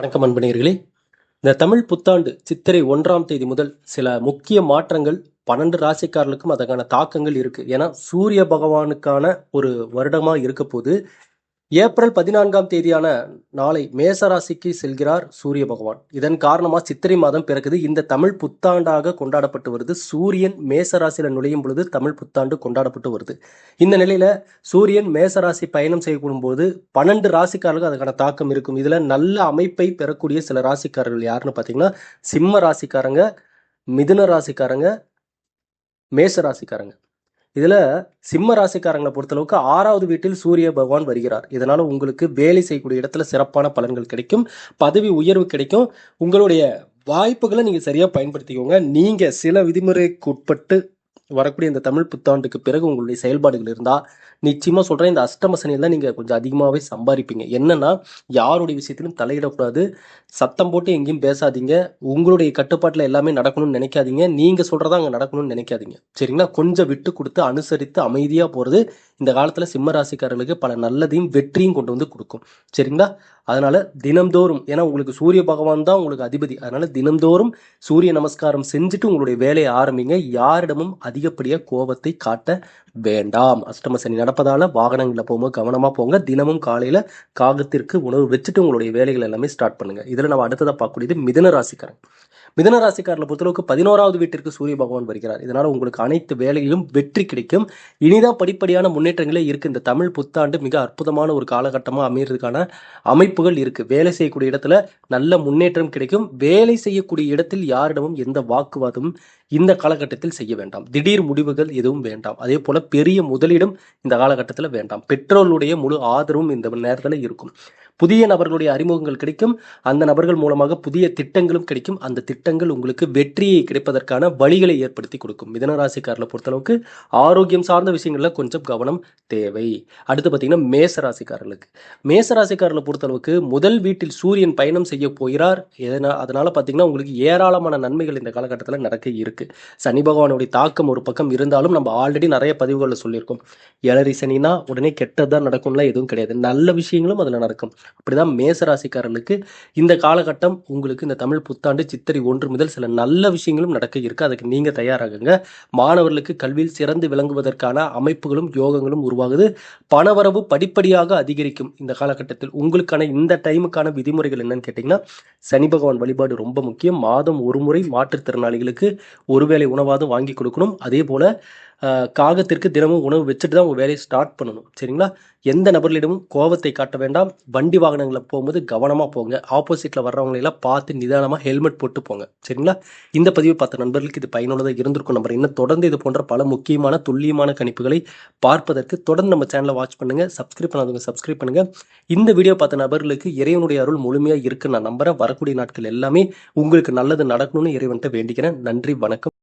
வணக்கம் அன்பனேர்களே இந்த தமிழ் புத்தாண்டு சித்திரை ஒன்றாம் தேதி முதல் சில முக்கிய மாற்றங்கள் பன்னெண்டு ராசிக்காரர்களுக்கும் அதற்கான தாக்கங்கள் இருக்கு. ஏன்னா சூரிய பகவானுக்கான ஒரு வருடமா இருக்க போது ஏப்ரல் பதினான்காம் தேதியான நாளை மேச ராசிக்கு செல்கிறார் சூரிய பகவான். இதன் காரணமாக சித்திரை மாதம் பிறகுது இந்த தமிழ் புத்தாண்டாக கொண்டாடப்பட்டு வருது. சூரியன் மேசராசியில் நுழையும் பொழுது தமிழ் புத்தாண்டு கொண்டாடப்பட்டு வருது. இந்த நிலையில சூரியன் மேச ராசி பயணம் செய்யக்கூடும் போது பன்னெண்டு ராசிக்காரர்களுக்கு அதுக்கான தாக்கம் இருக்கும். இதுல நல்ல அமைப்பை பெறக்கூடிய சில ராசிக்காரர்கள் யாருன்னு பார்த்தீங்கன்னா சிம்ம ராசிக்காரங்க மிதுன ராசிக்காரங்க மேச ராசிக்காரங்க இதுல சிம்ம ராசிக்காரங்களை பொறுத்தளவுக்கு ஆறாவது வீட்டில் சூரிய பகவான் வருகிறார். இதனால உங்களுக்கு வேலை செய்யக்கூடிய இடத்துல சிறப்பான பலன்கள் கிடைக்கும். பதவி உயர்வு கிடைக்கும். உங்களுடைய வாய்ப்புகளை நீங்க சரியா பயன்படுத்திக்கோங்க. நீங்க சில விதிமுறைக்கு உட்பட்டு வரக்கூடிய இந்த தமிழ் புத்தாண்டுக்கு பிறகு உங்களுடைய செயல்பாடுகள் இருந்தால் நிச்சயமாக சொல்கிறேன் இந்த அஷ்டம சனியில் தான் நீங்கள் கொஞ்சம் அதிகமாகவே சம்பாதிப்பீங்க என்னன்னா யாருடைய விஷயத்திலும் தலையிடக்கூடாது. சத்தம் போட்டு எங்கேயும் பேசாதீங்க. உங்களுடைய கட்டுப்பாட்டில் எல்லாமே நடக்கணும்னு நினைக்காதீங்க. நீங்கள் சொல்கிறதா அங்கே நடக்கணும்னு நினைக்காதீங்க. சரிங்களா? கொஞ்சம் விட்டு கொடுத்து அனுசரித்து அமைதியாக போகிறது இந்த காலத்தில் சிம்ம ராசிக்காரர்களுக்கு பல நல்லதையும் வெற்றியும் கொண்டு வந்து கொடுக்கும். சரிங்களா? அதனால தினம்தோறும் ஏன்னா உங்களுக்கு சூரிய பகவான் தான் உங்களுக்கு அதிபதி. அதனால தினம்தோறும் சூரிய நமஸ்காரம் செஞ்சுட்டு உங்களுடைய வேலையை ஆரம்பிங்க. யாரிடமும் அதிகப்படியாக கோபத்தை காட்ட வேண்டாம். அஷ்டம சனி நடப்பதால் வாகனங்களில் போகும்போது கவனமாக போங்க. தினமும் காலையில் காகத்திற்கு உணவு வச்சுட்டு உங்களுடைய வேலைகள் எல்லாமே ஸ்டார்ட் பண்ணுங்கள் இதில் நம்ம அடுத்ததாக பார்க்கக்கூடியது மிதன ராசிக்காரன் மிதனராசிக்காரில் பொறுத்தளவுக்கு பதினோராவது வீட்டிற்கு சூரிய பகவான் வருகிறார். இதனால் உங்களுக்கு அனைத்து வேலையிலும் வெற்றி கிடைக்கும். இனிதான் படிப்படியான முன்னேற்றங்களே இருக்குது இந்த தமிழ் புத்தாண்டு மிக அற்புதமான ஒரு காலகட்டமாக அமைகிறதுக்கான அமைப்புகள் இருக்குது வேலை செய்யக்கூடிய இடத்துல நல்ல முன்னேற்றம் கிடைக்கும். வேலை செய்யக்கூடிய இடத்தில் யாரிடமும் எந்த வாக்குவாதமும் இந்த காலகட்டத்தில் செய்ய வேண்டாம். திடீர் முடிவுகள் எதுவும் வேண்டாம். அதே போல பெரிய முதலீடும் இந்த காலகட்டத்தில் வேண்டாம். பெட்ரோலுடைய முழு ஆதரவும் இந்த நேரத்தில் இருக்கும். புதிய நபர்களுடைய அறிமுகங்கள் கிடைக்கும். அந்த நபர்கள் மூலமாக புதிய திட்டங்களும் கிடைக்கும். அந்த திட்டங்கள் உங்களுக்கு வெற்றியை கிடைப்பதற்கான வழிகளை ஏற்படுத்தி கொடுக்கும். மிதனராசிக்காரில் பொறுத்தளவுக்கு ஆரோக்கியம் சார்ந்த விஷயங்களில் கொஞ்சம் கவனம் தேவை. அடுத்து பார்த்தீங்கன்னா மேச ராசிக்காரர்களுக்கு. மேச ராசிக்காரர்களை பொறுத்தளவுக்கு முதல் வீட்டில் சூரியன் பயணம் செய்ய போகிறார். எதனா அதனால் பார்த்தீங்கன்னா உங்களுக்கு ஏராளமான நன்மைகள் இந்த காலகட்டத்தில் நடக்க இருக்குது சனி பகவானுடைய தாக்கம் ஒரு பக்கம் இருந்தாலும் நம்ம ஆல்ரெடி நிறைய பதிவுகளில் சொல்லியிருக்கோம். ஏழரை சனினா உடனே கெட்டதான் நடக்கும்லாம் எதுவும் கிடையாது. நல்ல விஷயங்களும் அதில் நடக்கும். அப்படிதான் மேச ராசிக்காரனுக்கு இந்த காலகட்டம் உங்களுக்கு இந்த தமிழ் புத்தாண்டு சித்திரை ஒன்று முதல் சில நல்ல விஷயங்களும் நடக்க இருக்கு. அதுக்கு நீங்க தயாராகுங்க. மாணவர்களுக்கு கல்வியில் சிறந்து விளங்குவதற்கான அமைப்புகளும் யோகங்களும் உருவாகுது. பணவரவு படிப்படியாக அதிகரிக்கும் இந்த காலகட்டத்தில். உங்களுக்கான இந்த டைமுக்கான விதிமுறைகள் என்னன்னு கேட்டிங்கன்னா சனி பகவான் வழிபாடு ரொம்ப முக்கியம். மாதம் ஒரு முறை மாற்றுத்திறனாளிகளுக்கு ஒருவேளை உணவாவது வாங்கி கொடுக்கணும். அதே போல காகத்திற்கு தினமும் உணவு வச்சுட்டு தான் உங்க வேலையை ஸ்டார்ட் பண்ணணும். சரிங்களா? எந்த நபர்களிடமும் கோபத்தை காட்ட வேண்டாம். வண்டி வாகனங்களை போகும்போது கவனமா போங்க. ஆப்போசிட்ல வர்றவங்களை எல்லாம் பார்த்து நிதானமா ஹெல்மெட் போட்டு போங்க. சரிங்களா? இந்த பதிவு பார்த்த நண்பர்களுக்கு இது பயனுள்ளதாக இருந்திருக்கும் நம்பர் இன்னும் தொடர்ந்து இது போன்ற பல முக்கியமான துல்லியமான கணிப்புகளை பார்ப்பதற்கு தொடர்ந்து நம்ம சேனலை வாட்ச் பண்ணுங்க. சப்ஸ்கிரைப் பண்ணாதவங்க சப்ஸ்கிரைப் பண்ணுங்க. இந்த வீடியோ பார்த்த நபர்களுக்கு இறைவனுடைய அருள் முழுமையாக இருக்குன்னு நான் நம்புறேன். வரக்கூடிய நாட்கள் எல்லாமே உங்களுக்கு நல்லது நடக்கணும்னு இறைவன்கிட்ட வேண்டிக்கிறேன். நன்றி வணக்கம்.